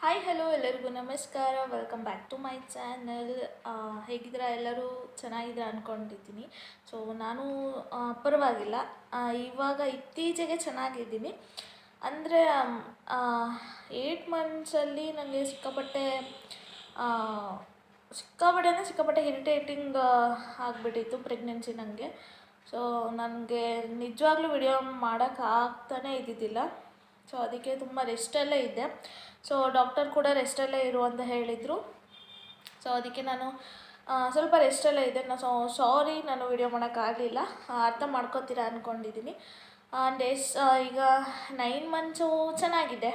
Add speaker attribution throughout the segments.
Speaker 1: Hi hello ಎಲ್ಲರಿಗೂ ನಮಸ್ಕಾರ. Welcome back to my channel ಹೇಗಿದ್ದೀರಾ? ಎಲ್ಲರೂ ಚೆನ್ನಾಗಿದ್ದೀರಾ ಅಂದ್ಕೊಂಡಿದ್ದೀನಿ ಸೊ ನಾನು ಪರವಾಗಿಲ್ಲ. ಇವಾಗ ಇತ್ತೀಚೆಗೆ ಚೆನ್ನಾಗಿದ್ದೀನಿ. ಅಂದರೆ ಏಯ್ಟ್ ಮಂತ್ಸಲ್ಲಿ ನನಗೆ ಸಿಕ್ಕಾಪಟ್ಟೆ ಸಿಕ್ಕಾಪಟ್ಟೆ ಅಂದರೆ ಸಿಕ್ಕಾಪಟ್ಟೆ ಇರಿಟೇಟಿಂಗ್ ಆಗಿಬಿಟ್ಟಿತ್ತು ಪ್ರೆಗ್ನೆನ್ಸಿ ನನಗೆ ಸೊ ನನಗೆ ನಿಜವಾಗ್ಲೂ ವಿಡಿಯೋ ಮಾಡೋಕ್ಕಾಗ್ತಾನೇ ಇದ್ದಿದ್ದಿಲ್ಲ. ಸೊ ಅದಕ್ಕೆ ತುಂಬ ರೆಸ್ಟಲ್ಲೇ ಇದ್ದೆ. ಸೊ ಡಾಕ್ಟರ್ ಕೂಡ ರೆಸ್ಟಲ್ಲೇ ಇರು ಅಂತ ಹೇಳಿದರು. ಸೊ ಅದಕ್ಕೆ ನಾನು ಸ್ವಲ್ಪ ರೆಸ್ಟಲ್ಲೇ ಇದ್ದೆ. ನಾನು ಸೊ ಸಾರಿ ನಾನು ವಿಡಿಯೋ ಮಾಡೋಕ್ಕಾಗಲಿಲ್ಲ ಅರ್ಥ ಮಾಡ್ಕೋತೀರಾ ಅಂದ್ಕೊಂಡಿದ್ದೀನಿ ಡೇಸ್ ಈಗ ನೈನ್ ಮಂತ್ಸು ಚೆನ್ನಾಗಿದೆ.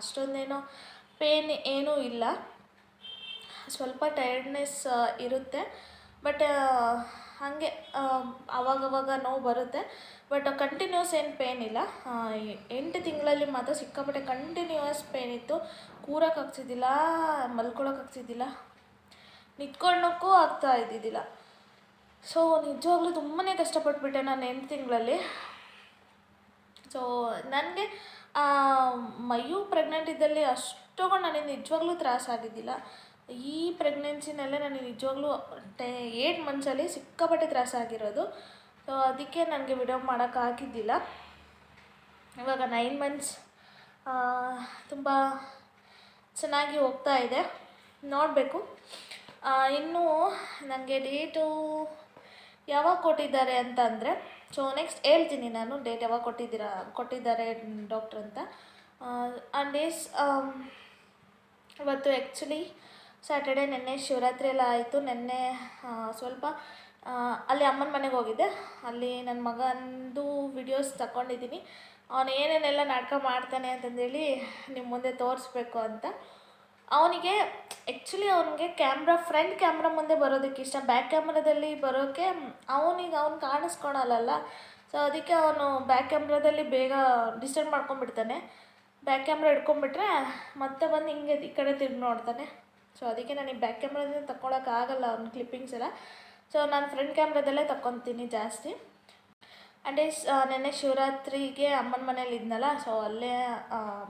Speaker 1: ಅಷ್ಟೊಂದೇನು ಪೇನ್ ಏನೂ ಇಲ್ಲ. ಸ್ವಲ್ಪ ಟೈರ್ಡ್ನೆಸ್ ಇರುತ್ತೆ. ಬಟ್ ಹಾಗೆ ಅವಾಗವಾಗ ನೋವು ಬರುತ್ತೆ. ಬಟ್ ಕಂಟಿನ್ಯೂಸ್ ಏನು ಪೇನ್ ಇಲ್ಲ. ಎಂಟು ತಿಂಗಳಲ್ಲಿ ಮಾತ್ರ ಸಿಕ್ಕಾಪಟ್ಟೆ ಕಂಟಿನ್ಯೂಯಸ್ ಪೇನ್ ಇತ್ತು. ಕೂರಕ್ಕಾಗ್ತಿದ್ದಿಲ್ಲ ಮಲ್ಕೊಳಕ್ಕಾಗ್ತಿದ್ದಿಲ್ಲ ನಿಂತ್ಕೊಳ್ಳೋಕ್ಕೂ ಆಗ್ತಾ ಇದ್ದಿದ್ದಿಲ್ಲ. ಸೊ ನಿಜವಾಗ್ಲೂ ತುಂಬಾ ಕಷ್ಟಪಟ್ಬಿಟ್ಟೆ ನಾನು ಎಂಟು ತಿಂಗಳಲ್ಲಿ. ಸೊ ನನಗೆ ಮಯು ಪ್ರೆಗ್ನೆಂಟ್ ಇದ್ದಲ್ಲಿ ಅಷ್ಟೊಂದು ನನಗೆ ನಿಜವಾಗ್ಲೂ ತ್ರಾಸಾಗಿದ್ದಿಲ್ಲ ಈ ಪ್ರೆಗ್ನೆನ್ಸಿನಲ್ಲೇ ನನಗೆ ನಿಜವಾಗ್ಲೂ ಟೆ ಏಟ್ ಮಂತ್ಸಲ್ಲಿ ಸಿಕ್ಕಾಪಟ್ಟೆ ತ್ರಾಸಾಗಿರೋದು ಸೊ ಅದಕ್ಕೆ ನನಗೆ ವಿಡಿಯೋ ಮಾಡೋಕ್ಕಾಗಿದ್ದಿಲ್ಲ ಇವಾಗ ನೈನ್ ಮಂತ್ಸ್ ತುಂಬ ಚೆನ್ನಾಗಿ ಹೋಗ್ತಾ ಇದೆ. ನೋಡಬೇಕು. ಇನ್ನು ನನಗೆ ಡೇಟು ಯಾವಾಗ ಕೊಟ್ಟಿದ್ದಾರೆ ಅಂತ ಅಂದರೆ ಸೊ ನೆಕ್ಸ್ಟ್ ಹೇಳ್ತೀನಿ ನಾನು ಡೇಟ್ ಯಾವಾಗ ಕೊಟ್ಟಿದ್ದೀರಾ, ಕೊಟ್ಟಿದ್ದಾರೆ ಡಾಕ್ಟ್ರ್ ಅಂತ. ಆ ಡೇಸ್ ಇವತ್ತು ಆ್ಯಕ್ಚುಲಿ ಸ್ಯಾಟರ್ಡೆ ನಿನ್ನೆ ಶಿವರಾತ್ರಿ ಎಲ್ಲ ಆಯಿತು. ನಿನ್ನೆ ಸ್ವಲ್ಪ ಅಲ್ಲಿ ಅಮ್ಮನ ಮನೆಗೆ ಹೋಗಿದ್ದೆ. ಅಲ್ಲಿ ನನ್ನ ಮಗಂದು ವಿಡಿಯೋಸ್ ತಗೊಂಡಿದ್ದೀನಿ ಅವನು ಏನೇನೆಲ್ಲ ನಾಟಕ ಮಾಡ್ತಾನೆ ಅಂತಂದೇಳಿ ನಿಮ್ಮ ಮುಂದೆ ತೋರಿಸ್ಬೇಕು ಅಂತ. ಅವನಿಗೆ ಆ್ಯಕ್ಚುಲಿ ಅವನಿಗೆ ಕ್ಯಾಮ್ರಾ ಫ್ರಂಟ್ ಕ್ಯಾಮ್ರಾ ಮುಂದೆ ಬರೋದಕ್ಕೆ ಇಷ್ಟ. ಬ್ಯಾಕ್ ಕ್ಯಾಮ್ರಾದಲ್ಲಿ ಬರೋಕ್ಕೆ ಅವನಿಗೆ, ಅವ್ನು ಕಾಣಿಸ್ಕೊಳಲ್ಲ ಸೊ ಅದಕ್ಕೆ ಅವನು ಬ್ಯಾಕ್ ಕ್ಯಾಮ್ರಾದಲ್ಲಿ ಬೇಗ ಡಿಸ್ಟರ್ಬ್ ಮಾಡ್ಕೊಂಡ್ಬಿಡ್ತಾನೆ. ಬ್ಯಾಕ್ ಕ್ಯಾಮ್ರಾ ಹಿಡ್ಕೊಂಡ್ಬಿಟ್ರೆ ಮತ್ತೆ ಬಂದು ಹಿಂಗೆ ಈ ಕಡೆ ತಿರುಗಿ ನೋಡ್ತಾನೆ. ಸೊ ಅದಕ್ಕೆ ನನಗೆ ಬ್ಯಾಕ್ ಕ್ಯಾಮ್ರಾದಿಂದ ತಗೊಳಕ್ಕಾಗಲ್ಲ ಅವ್ನ ಕ್ಲಿಪ್ಪಿಂಗ್ಸ್ ಎಲ್ಲ. ಸೊ ನಾನು ಫ್ರಂಟ್ ಕ್ಯಾಮ್ರಾದಲ್ಲೇ ತಗೊತೀನಿ ಜಾಸ್ತಿ. ಆ್ಯಂಡ್ ಈಸ್ ನೆನ್ನೆ ಶಿವರಾತ್ರಿಗೆ ಅಮ್ಮನ ಮನೇಲಿ ಇದ್ನಲ್ಲ ಸೊ ಅಲ್ಲೇ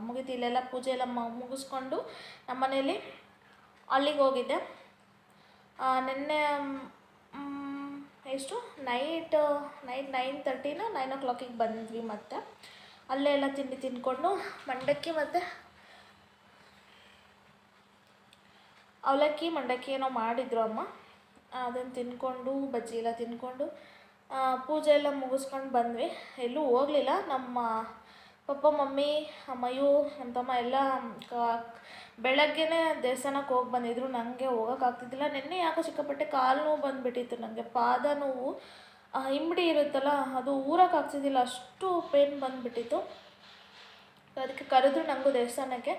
Speaker 1: ಮುಗಿತು ಇಲ್ಲೆಲ್ಲ ಪೂಜೆ ಎಲ್ಲ ಮುಗಿಸ್ಕೊಂಡು ನಮ್ಮ ಮನೇಲಿ ಅಲ್ಲಿಗೆ ಹೋಗಿದ್ದೆ. ನಿನ್ನೆ ಎಷ್ಟು? ನೈಟ್ ನೈಟ್ ನೈನ್ ತರ್ಟಿನ ನೈನ್ ಓ ಕ್ಲಾಕಿಗೆ ಬಂದ್ವಿ ಮತ್ತೆ. ಅಲ್ಲೇ ಎಲ್ಲ ತಿಂಡಿ ತಿಂದ್ಕೊಂಡು, ಮಂಡಕ್ಕಿ ಮತ್ತು ಅವಲಕ್ಕಿ, ಮಂಡಕ್ಕಿ ಏನೋ ಮಾಡಿದ್ರು ಅಮ್ಮ. ಅದನ್ನು ತಿಂದ್ಕೊಂಡು ಬಜ್ಜಿ ಎಲ್ಲ ತಿಂದ್ಕೊಂಡು ಪೂಜೆ ಎಲ್ಲ ಮುಗಿಸ್ಕೊಂಡು ಬಂದ್ವಿ. ಎಲ್ಲೂ ಹೋಗಲಿಲ್ಲ. ನಮ್ಮ ಪಪ್ಪ, ಮಮ್ಮಿ, ಅಮ್ಮಯ್ಯು ನಮ್ಮ ತಮ್ಮ ಎಲ್ಲ ಬೆಳಗ್ಗೆನೆ ದೇವಸ್ಥಾನಕ್ಕೆ ಹೋಗಿ ಬಂದಿದ್ರು. ನನಗೆ ಹೋಗೋಕ್ಕಾಗ್ತಿದ್ದಿಲ್ಲ ನಿನ್ನೆ ಯಾಕೋ ಸಿಕ್ಕಾಪಟ್ಟೆ ಕಾಲು ನೋವು ಬಂದುಬಿಟ್ಟಿತ್ತು ನನಗೆ ಪಾದ ನೋವು ಹಿಂಬಡಿ ಇರುತ್ತಲ್ಲ, ಅದು ಊರಕ್ಕಾಗ್ತಿದ್ದಿಲ್ಲ ಅಷ್ಟು ಪೇನ್ ಬಂದುಬಿಟ್ಟಿತ್ತು. ಅದಕ್ಕೆ ಕರೆದ್ರು ನನಗೂ ದೇವಸ್ಥಾನಕ್ಕೆ.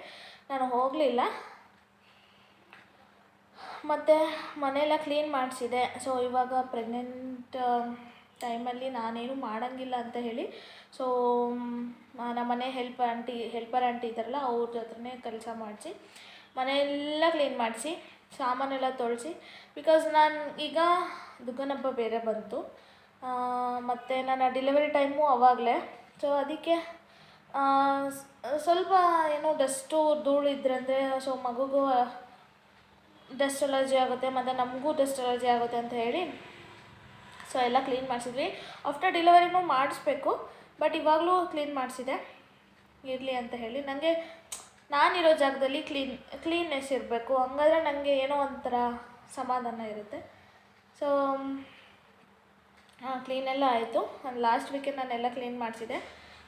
Speaker 1: ನಾನು ಹೋಗಲಿಲ್ಲ. ಮತ್ತು ಮನೆಯೆಲ್ಲ ಕ್ಲೀನ್ ಮಾಡಿಸಿದೆ. ಸೊ ಇವಾಗ ಪ್ರೆಗ್ನೆಂಟ್ ಟೈಮಲ್ಲಿ ನಾನೇನು ಮಾಡೋಂಗಿಲ್ಲ ಅಂತ ಹೇಳಿ ಸೊ ನಮ್ಮ ಮನೆ ಹೆಲ್ಪ್ ಆಂಟಿ ಹೆಲ್ಪರ್ ಆಂಟಿ ಇದ್ದಾರಲ್ಲ, ಅವ್ರ ಹತ್ರನೇ ಕೆಲಸ ಮಾಡಿಸಿ, ಮನೆಯೆಲ್ಲ ಕ್ಲೀನ್ ಮಾಡಿಸಿ, ಸಾಮಾನೆಲ್ಲ ತೊಳೆಸಿ ಬಿಕಾಸ್ ನಾನು ಈಗ ದುಗ್ಗನ ಹಬ್ಬ ಬೇರೆ ಬಂತು. ಮತ್ತು ನನ್ನ ಡೆಲಿವರಿ ಟೈಮು ಅವಾಗಲೇ. ಸೊ ಅದಕ್ಕೆ ಸ್ವಲ್ಪ ಏನೋ ಡಸ್ಟು ಧೂಳು ಇದ್ರಂದರೆ ಸೊ ಮಗುಗೂ ಡಸ್ಟ್ ಅಲರ್ಜಿ ಆಗುತ್ತೆ, ಮತ್ತು ನಮಗೂ ಡಸ್ಟ್ ಅಲರ್ಜಿ ಆಗುತ್ತೆ ಅಂತ ಹೇಳಿ ಸೊ ಎಲ್ಲ ಕ್ಲೀನ್ ಮಾಡಿಸಿದ್ವಿ. ಆಫ್ಟರ್ ಡೆಲಿವರಿನೂ ಮಾಡಿಸ್ಬೇಕು ಬಟ್ ಇವಾಗಲೂ ಕ್ಲೀನ್ ಮಾಡಿಸಿದೆ. ಇರಲಿ ಅಂತ ಹೇಳಿ. ನನಗೆ ನಾನಿರೋ ಜಾಗದಲ್ಲಿ ಕ್ಲೀನ್ ಕ್ಲೀನ್ನೆಸ್ ಇರಬೇಕು. ಹಂಗಾದ್ರೆ ನನಗೆ ಏನೋ ಒಂಥರ ಸಮಾಧಾನ ಇರುತ್ತೆ. ಸೊ ಹಾಂ ಕ್ಲೀನೆಲ್ಲ ಆಯಿತು. ಲಾಸ್ಟ್ ವೀಕೆಂಡ್ ನಾನೆಲ್ಲ ಕ್ಲೀನ್ ಮಾಡಿಸಿದೆ.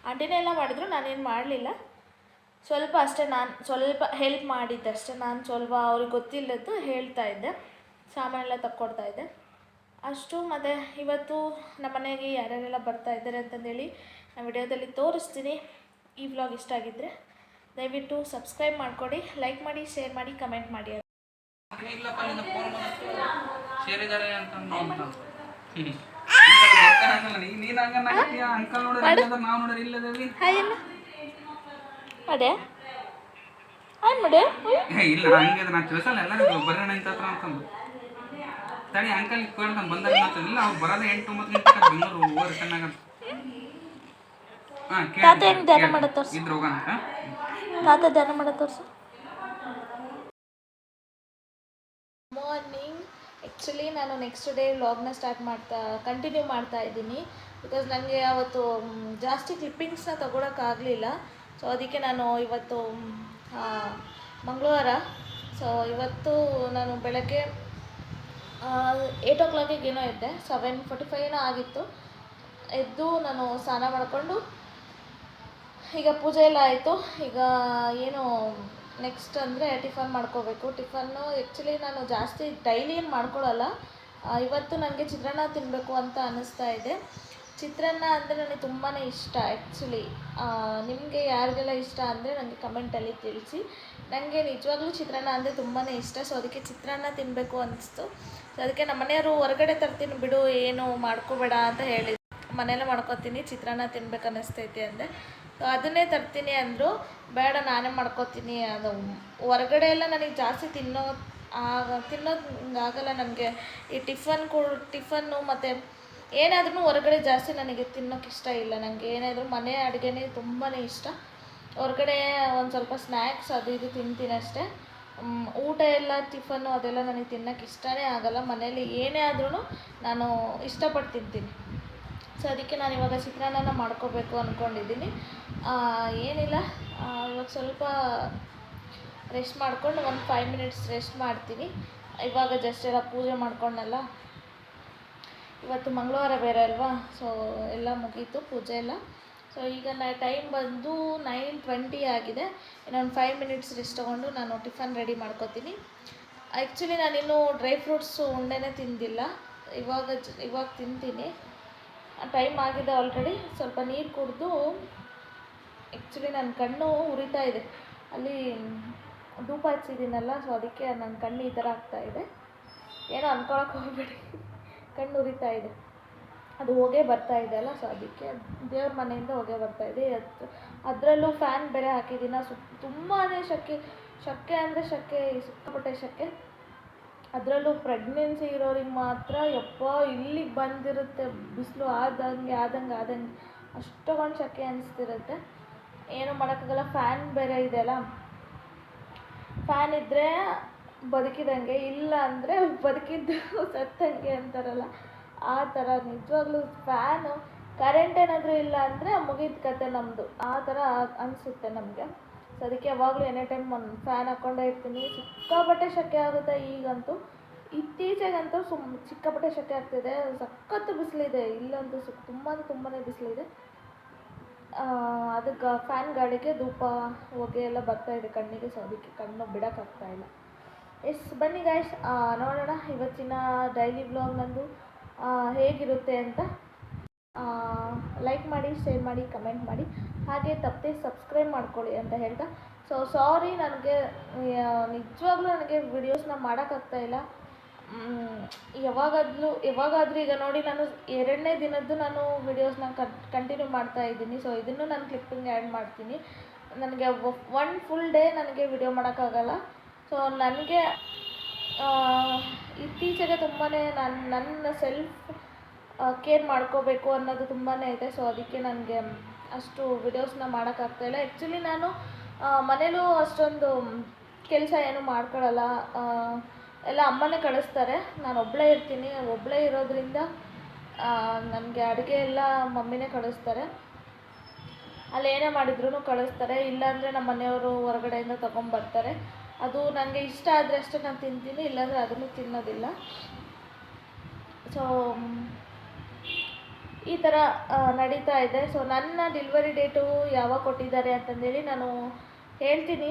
Speaker 1: ಆಂಟಿನೇ ಎಲ್ಲ ಮಾಡಿದ್ರು, ನಾನೇನು ಮಾಡಲಿಲ್ಲ. ಸ್ವಲ್ಪ ಅಷ್ಟೇ ನಾನು ಸ್ವಲ್ಪ ಹೆಲ್ಪ್ ಮಾಡಿದ್ದೆ ಅಷ್ಟೇ. ನಾನು ಸ್ವಲ್ಪ ಅವ್ರಿಗೆ ಗೊತ್ತಿಲ್ಲದ್ದು ಹೇಳ್ತಾ ಇದ್ದೆ. ಸಾಮಾನೆಲ್ಲ ತಕ್ಕೊಡ್ತಾ ಇದ್ದೆ. ಅಷ್ಟು ಮತ್ತು ಇವತ್ತು ನಮ್ಮ ಮನೆಗೆ ಯಾರ್ಯಾರೆಲ್ಲ ಬರ್ತಾ ಇದ್ದಾರೆ ಅಂತಂದೇಳಿ ನಾನು ವಿಡಿಯೋದಲ್ಲಿ ತೋರಿಸ್ತೀನಿ. ಈ ವ್ಲಾಗ್ ಇಷ್ಟ ಆಗಿದ್ದರೆ ದಯವಿಟ್ಟು ಸಬ್ಸ್ಕ್ರೈಬ್ ಮಾಡಿಕೊಡಿ ಲೈಕ್ ಮಾಡಿ ಶೇರ್ ಮಾಡಿ ಕಮೆಂಟ್ ಮಾಡಿ
Speaker 2: ಅಂತ. ಅಡೆ
Speaker 1: ತಾತ ಧ್ಯಾನ ತಾತ ಧ್ಯಾನ ಮಾರ್ನಿಂಗ್ ಆ್ಯಕ್ಚುಲಿ ನಾನು ನೆಕ್ಸ್ಟ್ ಡೇ ಲಾಗ್ನ ಸ್ಟಾರ್ಟ್ ಮಾಡ್ತಾ ಕಂಟಿನ್ಯೂ ಮಾಡ್ತಾ ಇದ್ದೀನಿ. ಬಿಕಾಸ್ ನನಗೆ ಅವತ್ತು ಜಾಸ್ತಿ ಕ್ಲಿಪ್ಪಿಂಗ್ಸ್ನ ತೊಗೊಳಕ್ಕಾಗಲಿಲ್ಲ ಸೊ ಅದಕ್ಕೆ ನಾನು ಇವತ್ತು ಮಂಗಳವಾರ. ಸೊ ಇವತ್ತು ನಾನು ಬೆಳಗ್ಗೆ ಏಯ್ಟ್ ಓ ಕ್ಲಾಕಿಗೆ ಏನೋ ಇದ್ದೆ ಸೆವೆನ್ ಫೋರ್ಟಿ ಫೈವ್ನೋ ಆಗಿತ್ತು. ಎದ್ದು ನಾನು ಸ್ನಾನ ಮಾಡಿಕೊಂಡು, ಈಗ ಪೂಜೆ ಎಲ್ಲ ಆಯಿತು. ಈಗ ಏನು ನೆಕ್ಸ್ಟ್ ಅಂದರೆ ಟಿಫನ್ ಮಾಡ್ಕೋಬೇಕು. ಟಿಫನ್ನು ಆ್ಯಕ್ಚುಲಿ ನಾನು ಜಾಸ್ತಿ ಡೈಲಿ ಏನು ಮಾಡ್ಕೊಳ್ಳಲ್ಲ ಇವತ್ತು ನನಗೆ ಚಿತ್ರಾನ್ನ ತಿನ್ನಬೇಕು ಅಂತ ಅನ್ನಿಸ್ತಾ ಇದೆ. ಚಿತ್ರಾನ್ನ ಅಂದರೆ ನನಗೆ ತುಂಬಾ ಇಷ್ಟ ಆ್ಯಕ್ಚುಲಿ ನಿಮಗೆ ಯಾರಿಗೆಲ್ಲ ಇಷ್ಟ ಅಂದರೆ ನನಗೆ ಕಮೆಂಟಲ್ಲಿ ತಿಳಿಸಿ. ನನಗೆ ನಿಜವಾಗ್ಲೂ ಚಿತ್ರಾನ್ನ ಅಂದರೆ ತುಂಬಾ ಇಷ್ಟ ಸೊ ಅದಕ್ಕೆ ಚಿತ್ರಾನ್ನ ತಿನ್ನಬೇಕು ಅನ್ನಿಸ್ತು ಸೊ ಅದಕ್ಕೆ ನಮ್ಮ ಮನೆಯವರು ಹೊರಗಡೆ ತರ್ತೀನಿ ಬಿಡು, ಏನು ಮಾಡ್ಕೋಬೇಡ ಅಂತ ಹೇಳಿದ್ರು. ಮನೇಲೆ ಮಾಡ್ಕೊತೀನಿ, ಚಿತ್ರಾನ್ನ ತಿನ್ಬೇಕು ಅನ್ನಿಸ್ತೈತಿ ಅಂದರೆ ಸೊ ಅದನ್ನೇ ತರ್ತೀನಿ ಅಂದರು, ಬೇಡ ನಾನೇ ಮಾಡ್ಕೊತೀನಿ ಅದು. ಹೊರಗಡೆ ಎಲ್ಲ ನನಗೆ ಜಾಸ್ತಿ ತಿನ್ನೋ, ಆಗ, ತಿನ್ನೋದು ಆಗಲ್ಲ ನನಗೆ. ಈ ಟಿಫನ್ ಕೂ, ಟಿಫನ್ನು ಮತ್ತು ಏನಾದ್ರೂ ಹೊರಗಡೆ ಜಾಸ್ತಿ ನನಗೆ ತಿನ್ನೋಕೆ ಇಷ್ಟ ಇಲ್ಲ. ನನಗೆ ಏನಾದರೂ ಮನೆ ಅಡುಗೆನೇ ತುಂಬಾ ಇಷ್ಟ. ಹೊರಗಡೆ ಒಂದು ಸ್ವಲ್ಪ ಸ್ನ್ಯಾಕ್ಸ್ ಅದು ಇದು ತಿಂತೀನಿ ಅಷ್ಟೇ. ಊಟ ಎಲ್ಲ ಟಿಫನ್ನು ಅದೆಲ್ಲ ನನಗೆ ತಿನ್ನೋಕೆ ಇಷ್ಟನೇ ಆಗಲ್ಲ. ಮನೇಲಿ ಏನೇ ಆದ್ರೂ ನಾನು ಇಷ್ಟಪಟ್ಟು ತಿಂತೀನಿ. ಸೊ ಅದಕ್ಕೆ ನಾನು ಇವಾಗ ಚಿತ್ರಾನ್ನ ಮಾಡ್ಕೋಬೇಕು ಅಂದ್ಕೊಂಡಿದ್ದೀನಿ ಏನಿಲ್ಲ. ಇವಾಗ ಸ್ವಲ್ಪ ರೆಸ್ಟ್ ಮಾಡ್ಕೊಂಡು ಒಂದು ಫೈವ್ ಮಿನಿಟ್ಸ್ ರೆಸ್ಟ್ ಮಾಡ್ತೀನಿ. ಇವಾಗ ಜಸ್ಟ್ ಎಲ್ಲ ಪೂಜೆ ಮಾಡ್ಕೊಂಡಲ್ಲ ಇವತ್ತು ಮಂಗಳವಾರ ಬೇರೆ ಅಲ್ವಾ? ಸೊ ಎಲ್ಲ ಮುಗೀತು, ಪೂಜೆ ಎಲ್ಲ. ಸೊ ಈಗ ನಾ ಟೈಮ್ ಬಂದು ನೈನ್ ಟ್ವೆಂಟಿ ಆಗಿದೆ. ಇನ್ನೊಂದು ಫೈವ್ ಮಿನಿಟ್ಸ್ ರೆಸ್ಟ್ ತೊಗೊಂಡು ನಾನು ಟಿಫನ್ ರೆಡಿ ಮಾಡ್ಕೋತೀನಿ. ಆ್ಯಕ್ಚುಲಿ ನಾನಿನ್ನೂ ಡ್ರೈ ಫ್ರೂಟ್ಸು ಉಂಡೆನೇ ತಿಂದಿಲ್ಲ. ಇವಾಗ ಇವಾಗ ತಿಂತೀನಿ. ಟೈಮ್ ಆಗಿದೆ ಆಲ್ರೆಡಿ ಸ್ವಲ್ಪ ನೀರು ಕುಡಿದು ಆ್ಯಕ್ಚುಲಿ ನನ್ನ ಕಣ್ಣು ಉರಿತಾ ಇದೆ. ಅಲ್ಲಿ ಧೂಪ ಹಚ್ಚಿದ್ದೀನಲ್ಲ ಸೊ ಅದಕ್ಕೆ ನನ್ನ ಕಣ್ಣು ಈ ಥರ ಆಗ್ತಾ ಇದೆ. ಏನೋ ಅನ್ಕೊಳಕ್ಕೆ ಹೋಗಬೇಡಿ. ಕಣ್ಣು ಉರಿತಾ ಇದೆ. ಅದು ಹೊಗೆ ಬರ್ತಾ ಇದೆ ಅಲ್ಲ ಸೊ ಅದಕ್ಕೆ ದೇವ್ರ ಮನೆಯಿಂದ ಹೊಗೆ ಬರ್ತಾ ಇದೆ. ಅದು, ಅದರಲ್ಲೂ ಫ್ಯಾನ್ ಬೇರೆ ಹಾಕಿದ್ದೀನ ಸು ತುಂಬಾ ಶೆಕೆ ಶೆಕೆ ಅಂದರೆ ಶೆಕೆ, ಸಿಕ್ಕಾಪಟ್ಟೆ ಶೆಕೆ. ಅದರಲ್ಲೂ ಪ್ರೆಗ್ನೆನ್ಸಿ ಇರೋರಿಗೆ ಮಾತ್ರ ಯಪ್ಪ, ಇಲ್ಲಿಗೆ ಬಂದಿರುತ್ತೆ, ಬಿಸಿಲು ಆದಂಗೆ ಆದಂಗೆ ಆದಂಗೆ. ಅಷ್ಟೊಂದು ಶೆಕೆ ಅನಿಸ್ತಿರುತ್ತೆ. ಏನು ಮಾಡೋಕ್ಕಾಗಲ್ಲ ಫ್ಯಾನ್ ಬೇರೆ ಇದೆಯಲ್ಲ ಫ್ಯಾನ್ ಇದ್ದರೆ ಬದುಕಿದಂಗೆ ಇಲ್ಲ ಅಂದರೆ ಬದುಕಿದ್ದು ಸತ್ತಂಗೆ ಅಂತಾರಲ್ಲ, ಆ ಥರ ನಿಜವಾಗ್ಲೂ ಫ್ಯಾನು ಕರೆಂಟ್ ಏನಾದರೂ ಇಲ್ಲ ಅಂದರೆ ಮುಗಿದ ಕತೆ ನಮ್ಮದು ಆ ಥರ ಅನಿಸುತ್ತೆ ನಮಗೆ. ಸೊ ಅದಕ್ಕೆ ಯಾವಾಗಲೂ ಎನಿ ಟೈಮ್ ಒಂದು ಫ್ಯಾನ್ ಹಾಕ್ಕೊಂಡೇ ಇರ್ತೀನಿ. ಸಿಕ್ಕಾಪಟ್ಟೆ ಶೆಕೆ ಆಗುತ್ತೆ ಈಗಂತೂ. ಇತ್ತೀಚೆಗಂತೂ ಸುಮ್ ಸಿಕ್ಕಾಪಟ್ಟೆ ಶೆಕೆ ಆಗ್ತಿದೆ. ಸಖತ್ತು ಬಿಸಿಲಿದೆ. ಇಲ್ಲಂತೂ ಸು ತುಂಬಾ ತುಂಬಾ ಬಿಸಿಲಿದೆ. ಅದಕ್ಕೆ ಫ್ಯಾನ್ ಗಾಳಿಗೆ ಧೂಪ, ಹೊಗೆ ಎಲ್ಲ ಬರ್ತಾ ಇದೆ ಕಣ್ಣಿಗೆ. ಸೊ ಅದಕ್ಕೆ ಕಣ್ಣು ಬಿಡೋಕ್ಕಾಗ್ತಾ ಇಲ್ಲ. ಎಸ್, ಬನ್ನಿ ಗಾಯ್ಸ್ ನೋಡೋಣ ಇವತ್ತಿನ ಡೈಲಿ ಬ್ಲಾಗ್ ನಂದು ಹೇಗಿರುತ್ತೆ ಅಂತ. ಲೈಕ್ ಮಾಡಿ ಶೇರ್ ಮಾಡಿ ಕಮೆಂಟ್ ಮಾಡಿ. ಹಾಗೆ ತಪ್ಪದೆ ಸಬ್ಸ್ಕ್ರೈಬ್ ಮಾಡ್ಕೊಳ್ಳಿ ಅಂತ ಹೇಳ್ತಾ. ಸೊ ಸಾರಿ ನನಗೆ ನಿಜವಾಗ್ಲೂ ನನಗೆ ವಿಡಿಯೋಸ್ನ ಮಾಡೋಕ್ಕಾಗ್ತಾ ಇಲ್ಲ. ಯಾವಾಗಾದ್ಲೂ, ಯಾವಾಗಾದ್ರೂ ಈಗ ನೋಡಿ ನಾನು ಎರಡನೇ ದಿನದ್ದು ನಾನು ವಿಡಿಯೋಸ್ನ ಕಂಟಿನ್ಯೂ ಮಾಡ್ತಾ ಇದ್ದೀನಿ. ಸೊ ಇದನ್ನು ನಾನು ಕ್ಲಿಪ್ಪಿಂಗ್ ಆ್ಯಡ್ ಮಾಡ್ತೀನಿ. ನನಗೆ ಒನ್ ಫುಲ್ ಡೇ ನನಗೆ ವಿಡಿಯೋ ಮಾಡೋಕ್ಕಾಗಲ್ಲ. ಸೊ ನನಗೆ ಇತ್ತೀಚೆಗೆ ತುಂಬಾ ನನ್ನ ನನ್ನ ಸೆಲ್ಫ್ ಕೇರ್ ಮಾಡ್ಕೋಬೇಕು ಅನ್ನೋದು ತುಂಬಾ ಇದೆ. ಸೊ ಅದಕ್ಕೆ ನನಗೆ ಅಷ್ಟು ವಿಡಿಯೋಸ್ನ ಮಾಡೋಕ್ಕಾಗ್ತಾಯಿಲ್ಲ ಆ್ಯಕ್ಚುಲಿ ನಾನು ಮನೇಲೂ ಅಷ್ಟೊಂದು ಕೆಲಸ ಏನು ಮಾಡ್ಕೊಳ್ಳಲ್ಲ ಎಲ್ಲ ಅಮ್ಮನೇ ಕಳಿಸ್ತಾರೆ. ನಾನು ಒಬ್ಬಳೇ ಇರ್ತೀನಿ. ಒಬ್ಬಳೇ ಇರೋದ್ರಿಂದ ನನಗೆ ಅಡುಗೆ ಎಲ್ಲ ಮಮ್ಮಿನೇ ಕಳಿಸ್ತಾರೆ. ಅಲ್ಲಿ ಏನೇ ಮಾಡಿದ್ರೂ ಕಳಿಸ್ತಾರೆ. ಇಲ್ಲಾಂದರೆ ನಮ್ಮ ಮನೆಯವರು ಹೊರಗಡೆಯಿಂದ ತೊಗೊಂಬರ್ತಾರೆ ಅದು ನನಗೆ ಇಷ್ಟ ಆದರೆ ಅಷ್ಟೇ ನಾನು ತಿಂತೀನಿ, ಇಲ್ಲಾಂದರೆ ಅದನ್ನು ತಿನ್ನೋದಿಲ್ಲ. ಸೊ ಈ ಥರ ನಡೀತಾ ಇದೆ. ಸೊ ನನ್ನ ಡೆಲಿವರಿ ಡೇಟು ಯಾವಾಗ ಕೊಟ್ಟಿದ್ದಾರೆ ಅಂತಂದೇಳಿ ನಾನು ಹೇಳ್ತೀನಿ.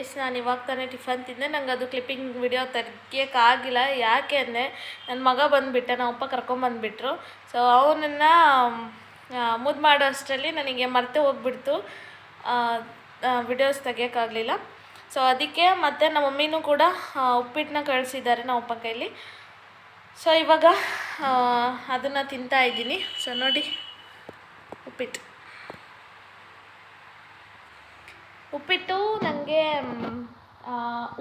Speaker 1: ಎಸ್, ನಾನು ಇವಾಗ ತಾನೇ ಟಿಫನ್ ತಿಂದೆ. ನಂಗೆ ಅದು ಕ್ಲಿಪ್ಪಿಂಗ್ ವಿಡಿಯೋ ತೆಗಿಯೋಕ್ಕಾಗಿಲ್ಲ ಯಾಕೆ ಅಂದರೆ ನನ್ನ ಮಗ ಬಂದುಬಿಟ್ಟೆ ನಮ್ಮ ಅಪ್ಪ ಕರ್ಕೊಂಬಂದುಬಿಟ್ರು ಸೊ ಅವನನ್ನು ಮುದ್ದು ಮಾಡೋ ಅಷ್ಟರಲ್ಲಿ ನನಗೆ ಮರೆತು ಹೋಗ್ಬಿಡ್ತು. ವಿಡಿಯೋಸ್ ತೆಗಿಯೋಕ್ಕಾಗಲಿಲ್ಲ ಸೊ ಅದಕ್ಕೆ ಮತ್ತು ನಮ್ಮ ಮಮ್ಮಿನೂ ಕೂಡ ಉಪ್ಪಿಟ್ಟನ್ನ ಕಳಿಸಿದ್ದಾರೆ ನಮ್ಮ ಅಪ್ಪ ಕೈಲಿ. ಸೊ ಇವಾಗ ಅದನ್ನು ತಿಂತಾ ಇದ್ದೀನಿ. ಸೊ ನೋಡಿ, ಉಪ್ಪಿಟ್ಟು. ಉಪ್ಪಿಟ್ಟು ನನಗೆ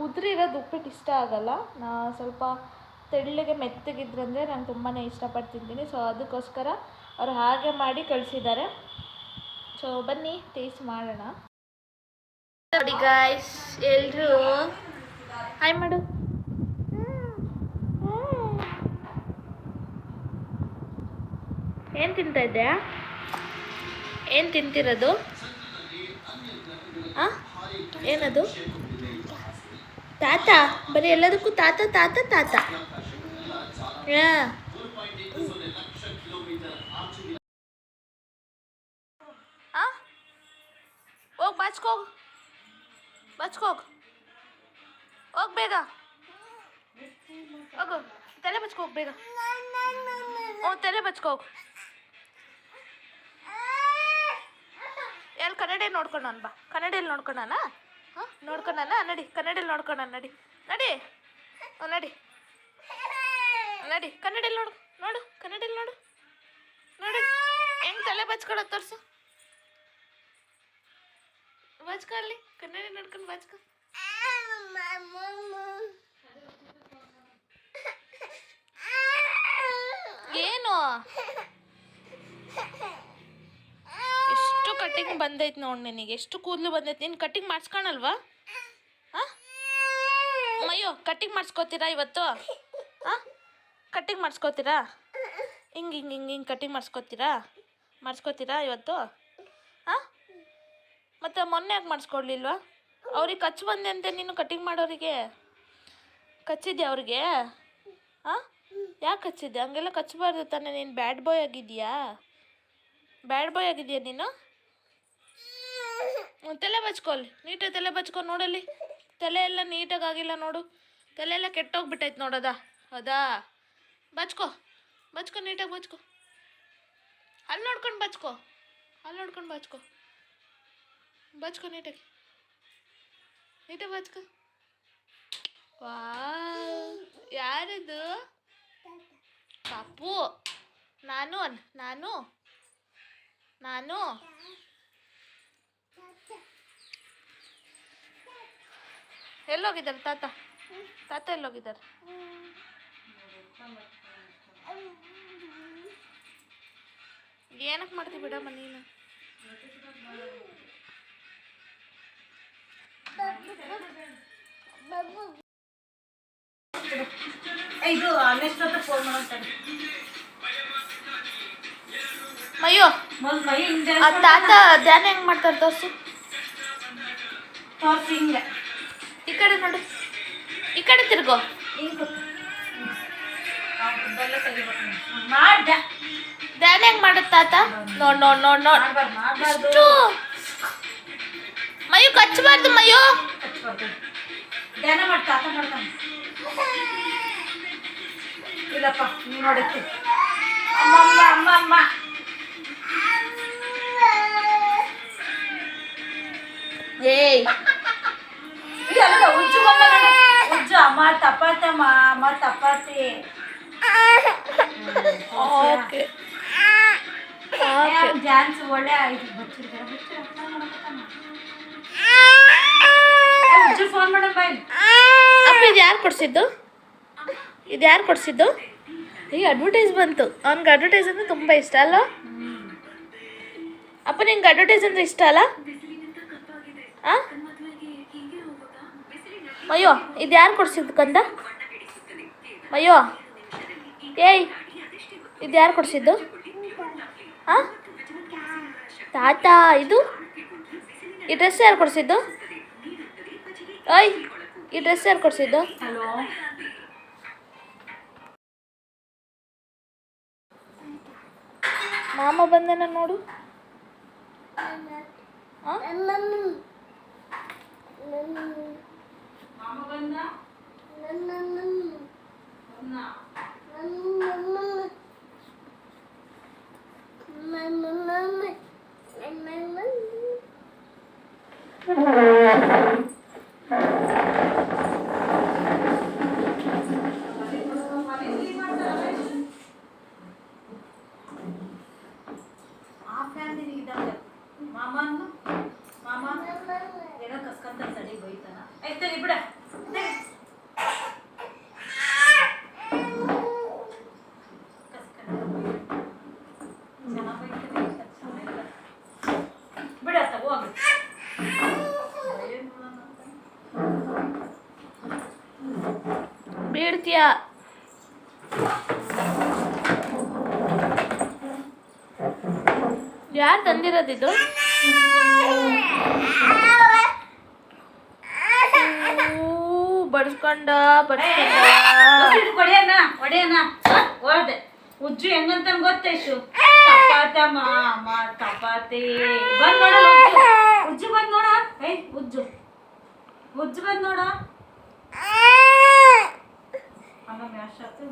Speaker 1: ಉದುರಿರೋದು ಉಪ್ಪಿಟ್ಟು ಇಷ್ಟ ಆಗಲ್ಲ. ನಾ ಸ್ವಲ್ಪ ತೆಳ್ಳಗೆ ಮೆತ್ತಗಿದ್ರಂದರೆ ನಾನು ತುಂಬಾ ಇಷ್ಟಪಟ್ಟು ತಿಂತೀನಿ. ಸೊ ಅದಕ್ಕೋಸ್ಕರ ಅವರು ಹಾಗೆ ಮಾಡಿ ಕಳಿಸಿದ್ದಾರೆ. ಸೊ ಬನ್ನಿ ಟೇಸ್ಟ್ ಮಾಡೋಣ. ನೋಡಿ ಗಾಯ್ಸ್ ಎಲ್ಲರೂ ಹಾಯ್ ಮಾಡು ಏನ್ ತಿಂತಾ ಇದ್ದೆ ಏನ್ ತಿಂತಿರೋದು ಆ ಏನದು ತಾತ ಬರೀ ಎಲ್ಲದಕ್ಕೂ ತಾತ ತಾತ ತಾತ ಹಾಂ ಹೋಗಿ ಬಾಚ್ಕೋ ಬಾಚ್ಕೋಗ್ ಹೋಗ. ಬೇಗ. ಹೋಗು. ತಲೆ ಬಚ್ಕೋಗ್ ಬೇಗ. ಹ್ಞೂ ತಲೆ ಬಚ್ಕೋಗ್ ಎಲ್ಲಿ ಕನ್ನಡ ನೋಡ್ಕೊಂಡು ಬಾ. ಕನ್ನಡಲ್ಲಿ ನೋಡ್ಕೊಂಡಾನ ಹಾಂ ನೋಡ್ಕೊಂಡಾನ ನಡಿ ಕನ್ನಡಲ್ಲಿ ನೋಡ್ಕೊಂಡಾನ ನಡಿ. ನಡಿ. ಓ ನಡಿ. ನಡಿ ಕನ್ನಡಲ್ಲಿ ನೋಡು. ನೋಡು ಕನ್ನಡಲ್ಲಿ ನೋಡು. ನೋಡು. ಹೆಂಗ್ ತಲೆ ಬಚ್ಕೊಳತ್ ತೋರ್ಸು. ಬಚ್ಕೊ ಅಲ್ಲಿ. ಕನ್ನಡಿ ನೋಡ್ಕೊಂಡು ಬಚ್ಕೊ. ಏನು? ಎಷ್ಟು ಕಟಿಂಗ್ ಬಂದೈತೆ ನೋಡಿ ನಿನಗೆ. ಎಷ್ಟು ಕೂದಲು ಬಂದೈತೆ. ನೀನು ಕಟಿಂಗ್ ಮಾಡಿಸ್ಕೊಳಲ್ವಾ? ಹಾಂ? ಅಯ್ಯೋ ಕಟಿಂಗ್ ಮಾಡಿಸ್ಕೋತೀರಾ ಇವತ್ತು? ಹಾಂ? ಕಟ್ಟಿಂಗ್ ಮಾಡಿಸ್ಕೋತೀರಾ? ಹಿಂಗೆ ಹಿಂಗೆ ಹಿಂಗೆ ಹಿಂಗೆ ಕಟ್ಟಿಂಗ್ ಮಾಡಿಸ್ಕೋತೀರಾ? ಮಾಡಿಸ್ಕೋತೀರಾ ಇವತ್ತು? ಹಾಂ? ಮತ್ತು ಮೊನ್ನೆ ಯಾಕೆ ಮಾಡಿಸ್ಕೊಡ್ಲಿಲ್ವಾ? ಅವ್ರಿಗೆ ಕಚ್ ಬಂದೆ ಅಂತೆ ನೀನು ಕಟಿಂಗ್ ಮಾಡೋರಿಗೆ. ಕಚ್ಚಿದ್ಯಾ ಅವ್ರಿಗೆ? ಹಾಂ ಯಾಕೆ ಕಚ್ಚಿದ್ದೆ ಹಂಗೆಲ್ಲ ಕಚ್ಚಬಾರ್ದು ತಾನೇ, ನೀನು ಬ್ಯಾಡ್ ಬಾಯ್ ಆಗಿದೆಯಾ ಬ್ಯಾಡ್ ಬಾಯ್ ಆಗಿದೆಯಾ ನೀನು? ತಲೆ ಬಚ್ಕೊಲ್ಲಿ ನೀಟಾಗಿ ತಲೆ ಬಚ್ಕೊ ನೋಡಲ್ಲಿ. ತಲೆ ಎಲ್ಲ ನೀಟಾಗಿ ಆಗಿಲ್ಲ ನೋಡು. ತಲೆ ಎಲ್ಲ ಕೆಟ್ಟೋಗ್ಬಿಟ್ಟೈತೆ ನೋಡೋದ? ಹೌದಾ? ಬಚ್ಕೊ. ಬಚ್ಕೊ, ನೀಟಾಗಿ ಬಚ್ಕೊ. ಅಲ್ಲಿ ನೋಡ್ಕೊಂಡು ಬಚ್ಕೊ. ಅಲ್ಲಿ ನೋಡ್ಕೊಂಡು ಬಚ್ಕೊ. ಬಚ್ಕೊ ನೀಟಾಗಿ. ನೀಟಾಗಿ ಬಚ್ಕೊ. ವಾ ಯಾರದು? ಪಾಪು. ನಾನು ನಾನು. ನಾನು. ಎಲ್ಲೋಗಿದ್ದಾರೆ ತಾತ? ತಾತ ಎಲ್ಲೋಗಿದ್ದಾರೆ? ಏನಕ್ಕೆ ಮಾಡ್ತೀವಿ ಬಿಡಮ್ಮ ನೀನು?
Speaker 3: ಇದು ಅಲ್ಲೆಷ್ಟೊತ್ತು ಫೋನ್ ಮಾಡ್ತಾರೆ
Speaker 1: ಅಯ್ಯೋ ಆ ತಾತ ಧ್ಯಾನ ಹೆಂಗ್ ಮಾಡ್ತಾರೆ ತೋರ್ಸು.
Speaker 3: ತೋರ್ಸಿ ಹಿಂಗೆ.
Speaker 1: ಈ ಕಡೆ ನೋಡು. ಈ ಕಡೆ ತಿರ್ಗೋ. ಧ್ಯಾನ ಹೆಂಗ್ ಮಾಡುತ್ತ ತಾತ? ನೋಡ್ ನೋಡ್ ನೋಡ್ ನೋಡ್. ಇಷ್ಟು. ಮಯು ಕಚ್ಚಬಾರ್ದು ಮಯು
Speaker 3: ಹಚ್ಬಾರ್ದು. ಧ್ಯಾನ ಮಾಡ್ತಾ ಆತ ಮಾಡ್ತಾನೆ ಇಲ್ಲಪ್ಪ ನೀವು ನೋಡಕ್ಕೆ ಅಮ್ಮ ಅಮ್ಮ ಅಮ್ಮ ಅಮ್ಮ
Speaker 1: ಏಯ್
Speaker 3: ಇಲ್ಲ ಉಜ್ಜು ಬಂದ ನೋಡು. ಉಜ್ಜು ಅಮ್ಮ ತಪಾತಮ್ಮ ಅಮ್ಮ ತಪಾತಿ
Speaker 1: ಓಕೆ ಓಕೆ
Speaker 3: ಡ್ಯಾನ್ಸ್ ಒಳ್ಳೆ ಆಯ್ತು ಬಚ್ಚಿರ್ತಾರೆ ಬಚ್ಚಿರ
Speaker 1: ಅಪ್ಪ, ಇದು ಯಾರು ಕೊಡಿಸಿದ್ದು? ಇದು ಯಾರು ಕೊಡಿಸಿದ್ದು? ಈ ಅಡ್ವರ್ಟೈಸ್ ಬಂತು. ಅವ್ನಿಗೆ ಅಡ್ವರ್ಟೈಸ್ ಅಂದ್ರೆ ತುಂಬ ಇಷ್ಟ, ಅಲ್ಲ? ಅಪ್ಪ, ನಿಂಗೆ ಅಡ್ವರ್ಟೈಸ್ ಅಂದ್ರೆ ಇಷ್ಟ, ಅಲ್ಲ? ಹಾಂ ಅಯ್ಯೋ, ಇದು ಯಾರು ಕೊಡ್ಸಿದ್ದು ಕಂದ? ಅಯ್ಯೋ, ಏಯ್, ಇದು ಯಾರು ಕೊಡ್ಸಿದ್ದು? ಹಾಂ ತಾತ, ಇದು? ಈ ಡ್ರೆಸ್ ಯಾರು ಕೊಡ್ಸಿದ್ದು? ಓಯ್ ಈ ಡ್ರೆಸ್ ಯಾರು ಕೊಡ್ಸಿದ್ದು
Speaker 3: ಹಲೋ
Speaker 1: ಮಾಮ ಬಂದನ ನೋಡು ಆ?
Speaker 3: ಮಾಮ ಚೆನ್ನಾಗ್ ಬೈತಾನೆ, ಚೆನ್ನಾಗಿಲ್ಲ. ಬಿಡ ತಗೋ ಹೋಗು. ಏನ್ ಮಾಡೋಣ ಅಂತ.
Speaker 1: ಬೀಳ್ತೀಯ ಯಾರು ತಂದಿರೋದಿದು ಬಡ್ಸ್ಕೊಂಡ ಬಡ್ಸ್ಕೊಂಡ.
Speaker 3: ಹೊಡೆಯನ ಹೊಡೆದೆ ಉಜ್ಜು ಹೆಂಗಂತ ಗೊತ್ತೈಶು ಚಪಾತ ಮಾಮ ಚಪಾತಿ ಬಂದ್ ನೋಡ ಉಜ್ಜು ಬಂದ್ ನೋಡ. ಏಯ್, ಉಜ್ಜು. ಉಜ್ಜು ಬಂದ್ ನೋಡ. ಆಮೇಲೆ ಮ್ಯಾಶ್ ಆಯ್ತು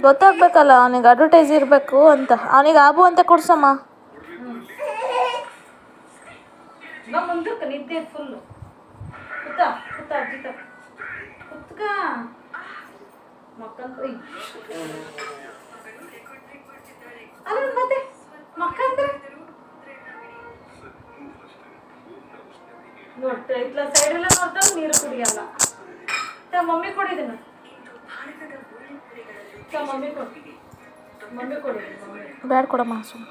Speaker 1: ಗೊತ್ತಾಗ್ಬೇಕಲ್ಲ ಅವನಿಗೆ ಅಡ್ವರ್ಟೈಸ್ ಇರಬೇಕು ಅಂತ. ಅವನಿಗೆ ಆಬು ಅಂತ ಕೊಡ್ಸಮ್ಮ.
Speaker 3: ಮುಂದಕ್ಕೆ ನಿದ್ದೆ ಫುಲ್ಲು ಕುತ್ತ ಕುತ್ತ ಅಜ್ಜಿ ಕುತ್ಕ ಅಲ್ಲ ಮತ್ತೆ ಮಕ್ಕಂದ್ರೆ ನೋಡ್ತಾ ಸೈಡ್ ಎಲ್ಲ ನೋಡ್ತಾ ನೀರು ಕುಡಿಯಲ್ಲ. ತ ಮಮ್ಮಿ ಕೊಡಿದೀನ? ತ ಮಮ್ಮಿ ಕೊಡಿ ಮಮ್ಮಿ ಕೊಡಿ ಮಮ್ಮಿ.
Speaker 1: ಬ್ಯಾಡ ಕೊಡಮ್ಮ ಸುಮ್ಮ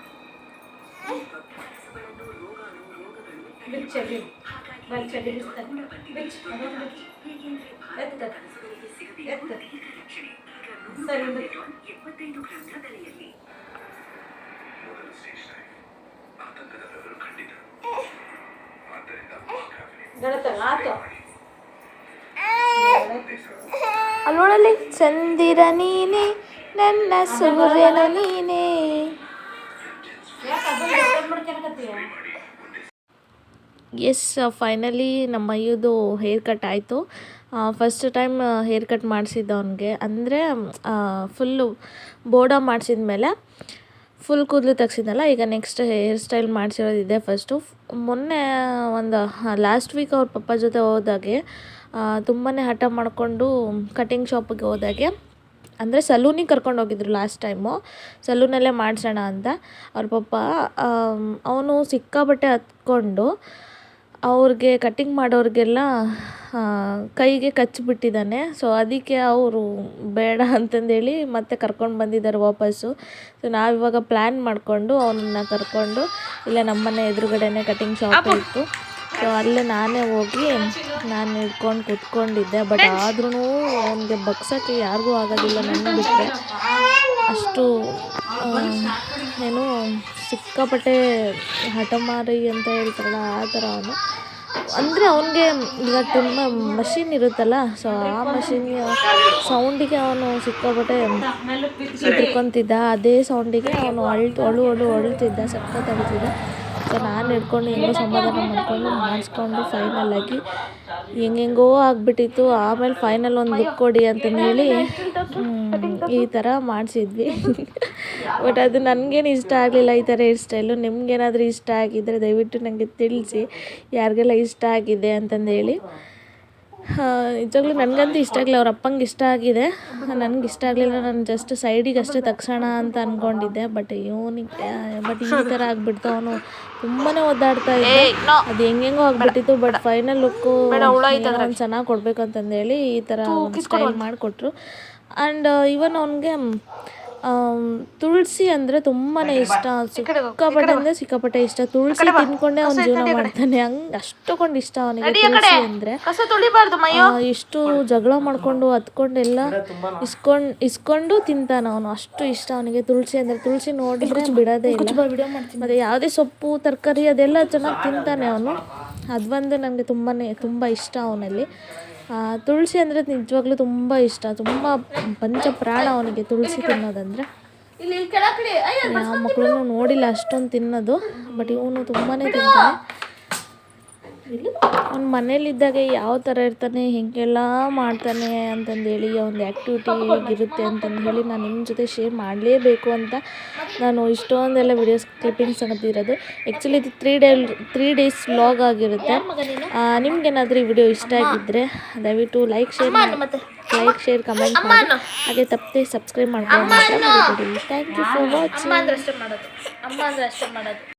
Speaker 3: ಬಿಚ್ಚ ಬಿಚ್ಚ. ಬಲ್ ಚಡಿ ಬಿಚ್ತಾನೆ ಬಿಚ್ಚ. ಅದೊಂದು ಬಿಚ್ಚ. ಎತ್ತ ಎತ್ತ ಸರಿ ಬಿಚ್ಚು ಗಣತಲ್ಲ ಆತು
Speaker 1: ಅಲ್ಲೋಳಲ್ಲಿ ಚಂದಿರ ನೀನೆ ನನ್ನ ಸೂರ್ಯನ ನೀನೆ. ಎಸ್ ಫೈನಲಿ ನಮ್ಮ ಅಯ್ಯದು ಹೇರ್ ಕಟ್ ಆಯಿತು. ಫಸ್ಟ್ ಟೈಮ್ ಹೇರ್ ಕಟ್ ಮಾಡಿಸಿದ್ದು ಅವನಿಗೆ. ಅಂದರೆ ಫುಲ್ಲು ಬೋರ್ಡ ಮಾಡಿಸಿದ ಮೇಲೆ ಫುಲ್ ಕೂದಲು ತೆಗ್ಸಿದ್ನಲ್ಲ, ಈಗ ನೆಕ್ಸ್ಟ್ ಹೇರ್ ಸ್ಟೈಲ್ ಮಾಡಿಸಿರೋದಿದೆ ಫಸ್ಟು ಮೊನ್ನೆ, ಒಂದು ಲಾಸ್ಟ್ ವೀಕ್ ಅವ್ರ ಪಪ್ಪ ಜೊತೆ ಹೋದಾಗೆ ತುಂಬಾ ಹಠ ಮಾಡಿಕೊಂಡು ಕಟಿಂಗ್ ಶಾಪಿಗೆ ಹೋದಾಗೆ, ಅಂದರೆ ಸಲೂನಿಗೆ ಕರ್ಕೊಂಡು ಹೋಗಿದ್ರು ಲಾಸ್ಟ್ ಟೈಮು ಸಲೂನಲ್ಲೇ ಮಾಡಿಸೋಣ ಅಂತ. ಅವ್ರ ಪಪ್ಪ ಅವನು ಸಿಕ್ಕಾಬಟ್ಟೆ ಹತ್ಕೊಂಡು ಅವ್ರಿಗೆ ಕಟ್ಟಿಂಗ್ ಮಾಡೋರಿಗೆಲ್ಲ ಕೈಗೆ ಕಚ್ಚಿಬಿಟ್ಟಿದ್ದಾನೆ ಸೊ ಅದಕ್ಕೆ ಅವರು ಬೇಡ ಅಂತಂದೇಳಿ ಮತ್ತೆ ಕರ್ಕೊಂಡು ಬಂದಿದ್ದಾರೆ ವಾಪಸ್ಸು. ಸೊ ನಾವಿವಾಗ ಪ್ಲ್ಯಾನ್ ಮಾಡಿಕೊಂಡು ಅವನನ್ನ ಕರ್ಕೊಂಡು ಇಲ್ಲ ನಮ್ಮನೆ ಎದುರುಗಡೆನೇ ಕಟಿಂಗ್ ಶಾಪ್ ಇತ್ತು. ಸೊ ಅಲ್ಲೇ ನಾನೇ ಹೋಗಿ ನಾನು ಹಿಡ್ಕೊಂಡು ಕುತ್ಕೊಂಡಿದ್ದೆ. ಬಟ್ ಆದ್ರೂ ಅವನಿಗೆ ಬಗ್ಸೋಕ್ಕೆ ಯಾರಿಗೂ ಆಗೋದಿಲ್ಲ ನನ್ನ ಬಿಟ್ಟರೆ ಅಷ್ಟು ಏನು ಸಿಕ್ಕಾಪಟ್ಟೆ ಹಠಮಾರಿ ಅಂತ ಹೇಳ್ತಾರಲ್ಲ ಆ ಥರ ಅವನು. ಅಂದರೆ ಅವನಿಗೆ ಈಗ ತುಂಬ ಮಷಿನ್ ಇರುತ್ತಲ್ಲ ಸೊ ಆ ಮಷಿನ್ ಸೌಂಡಿಗೆ ಅವನು ಸಿಕ್ಕಾಪಟ್ಟೆ ಹೆದರ್ಕೊಂತಿದ್ದ. ಅದೇ ಸೌಂಡಿಗೆ ಅವನು ಅಳ್ತು, ಅಳು ಅಳು, ಅಳುತ್ತಿದ್ದ, ಸಖತ್ ಸೊ ನಾನು ಹಿಡ್ಕೊಂಡು ಹೆಂಗೋ ಸಮಾಧಾನ ಮಾಡಿಕೊಂಡು ಮಾಡಿಸ್ಕೊಂಡು ಫೈನಲ್ ಆಗಿ ಹೆಂಗೆಂಗೋ ಆಗಿಬಿಟ್ಟಿತ್ತು. ಆಮೇಲೆ ಫೈನಲ್ ಒಂದು ಲುಕ್ ಕೊಡಿ ಅಂತಂದು ಹೇಳಿ ಈ ಥರ ಮಾಡಿಸಿದ್ವಿ. ಬಟ್ ಅದು ನನಗೇನು ಇಷ್ಟ ಆಗಲಿಲ್ಲ ಈ ಥರ ಹೇರ್ ಸ್ಟೈಲು ನಿಮ್ಗೇನಾದರೂ ಇಷ್ಟ ಆಗಿದ್ದರೆ ದಯವಿಟ್ಟು ನನಗೆ ತಿಳಿಸಿ, ಯಾರಿಗೆಲ್ಲ ಇಷ್ಟ ಆಗಿದೆ ಅಂತಂದೇಳಿ ನಿಜವಾಗ್ಲೂ ನನಗಂತೂ ಇಷ್ಟ ಆಗಲಿಲ್ಲ ಅವ್ರ ಅಪ್ಪಂಗೆ ಇಷ್ಟ ಆಗಿದೆ. ನನಗೆ ಇಷ್ಟ ಆಗಲಿಲ್ಲ ನಾನು ಜಸ್ಟ್ ಸೈಡಿಗೆ ಅಷ್ಟೇ ತಕ್ಷಣ ಅಂತ ಅಂದ್ಕೊಂಡಿದ್ದೆ ಬಟ್ ಇವನಿಗೆ ಬಟ್ ಈ ಥರ ಆಗ್ಬಿಡ್ತು. ಅವನು ತುಂಬಾ ಒದ್ದಾಡ್ತಾ ಇದ್ದೆ. ಅದು ಹೆಂಗೆಂಗೋ ಆಗ್ಬಿಟ್ಟಿತ್ತು ಬಟ್ ಫೈನಲ್ ಲುಕ್ಕು ಒಂದು ಚೆನ್ನಾಗಿ ಕೊಡಬೇಕು ಅಂತಂದೇಳಿ ಈ ಥರ ಸ್ಟೈಲ್ ಮಾಡಿಕೊಟ್ರು. ಆ್ಯಂಡ್ ಇವನ್ ಅವನಿಗೆ ತುಳಸಿ ಅಂದರೆ ತುಂಬಾ ಇಷ್ಟ. ಸಿಕ್ಕಾಪಟ್ಟೆ ಅಂದರೆ ಸಿಕ್ಕಾಪಟ್ಟೆ ಇಷ್ಟ. ತುಳಸಿ ತಿನ್ಕೊಂಡೇ ಅವ್ನು ಜೀವನ ಮಾಡ್ತಾನೆ. ಹಂಗೆ ಅಷ್ಟೊಂದು ಇಷ್ಟ ಅವನಿಗೆ ತುಳಸಿ ಅಂದರೆ. ಇಷ್ಟು ಎಷ್ಟು ಜಗಳ ಮಾಡ್ಕೊಂಡು ಹತ್ಕೊಂಡೆಲ್ಲ ಇಸ್ಕೊಂಡ್ ಇಸ್ಕೊಂಡು ತಿಂತಾನೆ ಅವನು. ಅಷ್ಟು ಇಷ್ಟ ಅವನಿಗೆ ತುಳಸಿ ಅಂದರೆ. ತುಳಸಿ ನೋಡಿದ್ರೆ ಬಿಡೋದೇ ಇಲ್ಲ. ಮತ್ತೆ ಯಾವುದೇ ಸೊಪ್ಪು ತರಕಾರಿ ಅದೆಲ್ಲ ಚೆನ್ನಾಗಿ ತಿಂತಾನೆ ಅವನು. ಅದೊಂದು ನನಗೆ ತುಂಬಾ ತುಂಬ ಇಷ್ಟ ಅವನಲ್ಲಿ. ತುಳಸಿ ಅಂದರೆ ನಿಜವಾಗ್ಲೂ ತುಂಬ ಇಷ್ಟ. ತುಂಬ ಪಂಚ ಪ್ರಾಣ ಅವನಿಗೆ ತುಳಸಿ ತಿನ್ನೋದಂದರೆ. ಯಾವ ಮಕ್ಕಳು ನೋಡಿಲ್ಲ ಅಷ್ಟೊಂದು ತಿನ್ನೋದು ಬಟ್ ಇವನು ತುಂಬಾ ತಿಂತಾನೆ. ಅವ್ನ ಮನೇಲಿದ್ದಾಗ ಯಾವ ಥರ ಇರ್ತಾನೆ ಹೇಗೆಲ್ಲ ಮಾಡ್ತಾನೆ ಅಂತಂದೇಳಿ ಒಂದು ಆ್ಯಕ್ಟಿವಿಟಿ ಹೇಗಿರುತ್ತೆ ಅಂತಂದು ಹೇಳಿ ನಾನು ನಿಮ್ಮ ಜೊತೆ ಶೇರ್ ಮಾಡಲೇಬೇಕು ಅಂತ ನಾನು ಇಷ್ಟೊಂದೆಲ್ಲ ವಿಡಿಯೋಸ್ ಕ್ಲಿಪ್ಪಿಂಗ್ಸ್ ಇರೋದು. ಆ್ಯಕ್ಚುಲಿ ಇದು three day three days vlog ಆಗಿರುತ್ತೆ. ನಿಮ್ಗೇನಾದರೂ ಈ ವಿಡಿಯೋ ಇಷ್ಟ ಆಗಿದ್ದರೆ ದಯವಿಟ್ಟು like share like share comment ಮಾಡಿ. ಹಾಗೆ ತಪ್ಪದೆ ಸಬ್ಸ್ಕ್ರೈಬ್ ಮಾಡ್ಕೊಂಡು ಥ್ಯಾಂಕ್ ಯು ಫಾರ್ ವಾಚಿಂಗ್
Speaker 4: ಅಮ್ಮ ಅಂದ್ರೆ ಅಷ್ಟೇ ಮಾಡೋದು.